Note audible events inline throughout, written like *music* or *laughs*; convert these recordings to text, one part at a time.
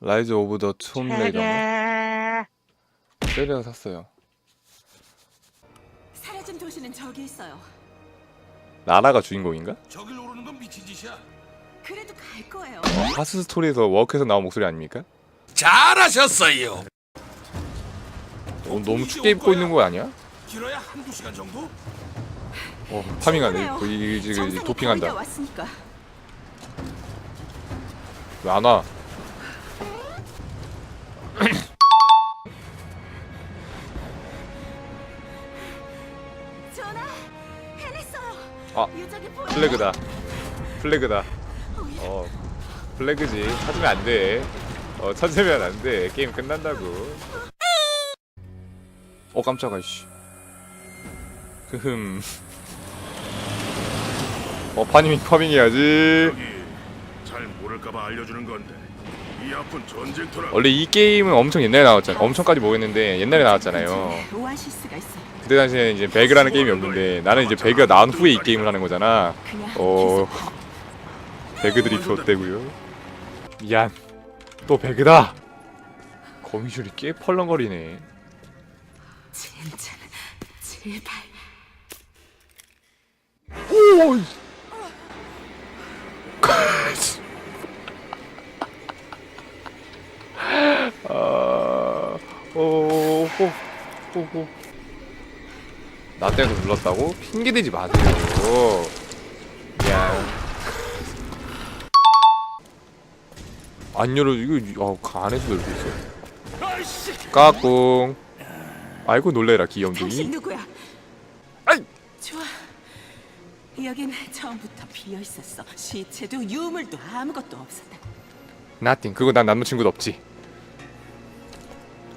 라이즈 오브 더 툼레이더 세레가 샀어요 사라진 도시는 저기 있어요. 나라가 주인공인가? 저길 오르는 건 미친 짓이야. 그래도 갈 거예요. 어, 하스 스토리에서 워크에서 나온 목소리 아닙니까? 잘하셨어요. 어, 너무 춥게 입고 있는 거 아니야? 길어야 한두 시간 정도? 어 파밍하네. 이 지금 정상에 거의 다 도핑한다. 왜 안 와? 아. 플래그다. 플래그다. 어, 플래그지. 찾으면 안돼. 어 찾으면 안돼. 게임 끝난다고. 어 깜짝아 씨. 흐흠. 어 파밍 파밍해야지. 잘 모를까봐 알려주는 건데. 이 아픈 전쟁터라 원래 이 게임은 엄청 옛날에 나왔잖아. 엄청까지 모였는데 옛날에 나왔잖아요. 오아시스가 있어. 그때 당시에는 이제 배그라는 게임이 없는데 나는 이제 배그가 나온 후에 이 게임을 하는 거잖아. 어. 배그들이 좋대고요. 미안. 또 배그다. 거미줄이 꽤 펄렁거리네. 진짜. 제발. 오 아, 오, 호, 호, 호. 나 때문에 눌렀다고? 핑계대지 마세요. 야. 안 열어, 이거, 아, 안에서 열고 있어. 까꿍. 아이고, 놀래라, 귀염둥이. 누구야? 아이! 좋아. 여긴 처음부터 비어 있었어. 시체도 유물도 아무것도 없었다. 나띵. 그거 난 남자친구도 없지.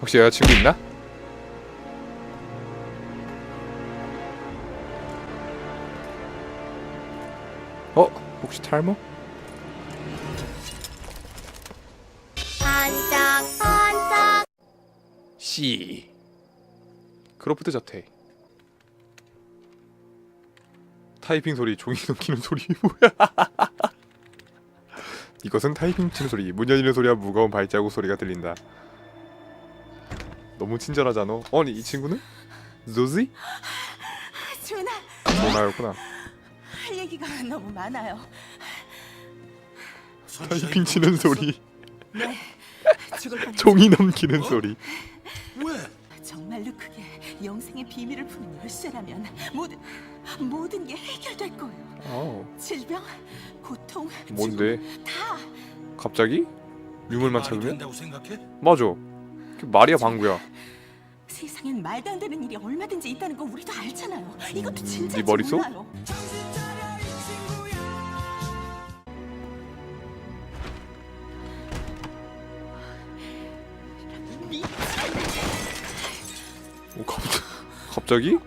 혹시 여자친구 있나? 혹시 탈모? 반짝반짝. C 크로프트 저택 타이핑 소리 종이 넘기는 소리. *laughs* 뭐야? 이것은 타이핑 치는 소리. 문 열리는 소리와 무거운 발자국 소리가 들린다. 너무 친절하잖아. 아니 이 친구는? 조지? 준아, 전화였구나 할 얘기가 *laughs* 너무 많아요. 타이핑 치는 소리 네, 죽을. 종이 넘기는 소리 왜? 정말로 그게 영생의 비밀을 푸는 열쇠라면 모든 모든 게 해결될 거예요. 어 질병, 고통, 뭔데 죽음, 다 갑자기? 유물만 말이 찾으면? 된다고 생각해? 맞아 그게 말이야 방구야 세상엔 말도 안 되는 일이 얼마든지 있다는 거 우리도 알잖아요. 이것도 음, 진짜 네 머릿속? 몰라요. 갑자기?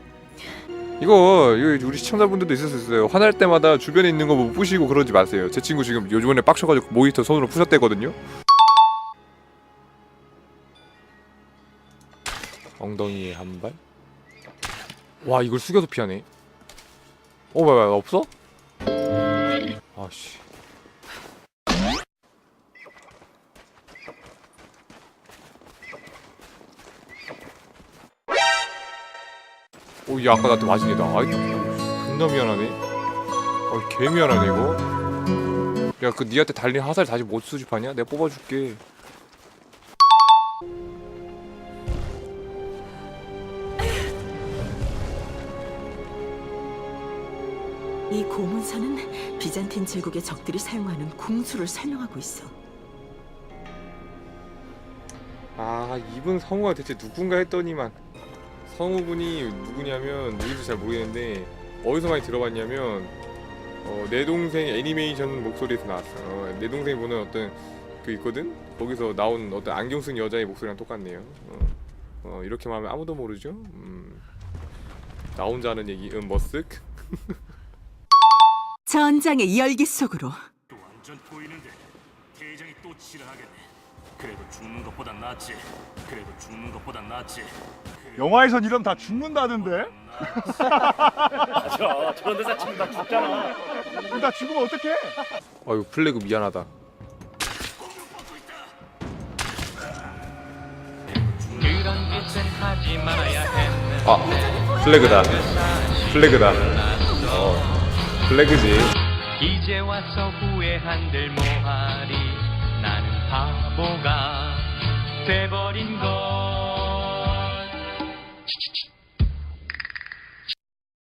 이거 이거 우리 시청자분들도 있어요. 화날 때마다 주변에 있는 거 못 부시고 그러지 마세요. 제 친구 지금 요즘에 빡쳐가지고 모니터 손으로 부셨대거든요. 엉덩이에 한 발. 와 이걸 숙여서 피하네. 어 뭐야 뭐야 없어? 아씨. 오, 이 아까 나한테 맞은 애다. 아이, 존나 미안하네. 아, 개 미안하네 이거. 야, 그 니한테 달린 화살 다시 못 수집하냐? 내가 뽑아줄게. 이 고문서는 비잔틴 제국의 적들이 사용하는 궁수를 설명하고 있어. 아, 이분 성우가 대체 누군가 했더니만 성우분이 누구냐면 누군지 잘 모르겠는데 어디서 많이 들어봤냐면 어, 내 동생 애니메이션 목소리에서 나왔어. 어, 내 동생이 보는 어떤 그 있거든. 거기서 나온 어떤 안경 쓴 여자의 목소리랑 똑같네요. 어, 어, 이렇게 말하면 아무도 모르죠. 음, 나 혼자 하는 얘기. 음, 머쓱. 전장의 열기 속으로 또 완전 보이는데 대장이 또 지랄하겠네 그래도 죽는 것보다 낫지. 그래도 죽는 것보다 낫지. 영화에선 이러면 다 죽는다던데? 맞아. 저런 데서 지금 다 죽잖아. 그럼 나 죽으면 어떡해? 아유 플래그 미안하다. 아 플래그다. 플래그다. 어 플래그지. 이제 와서 후회한들 뭐하리. 나는 바보가 돼버린 것.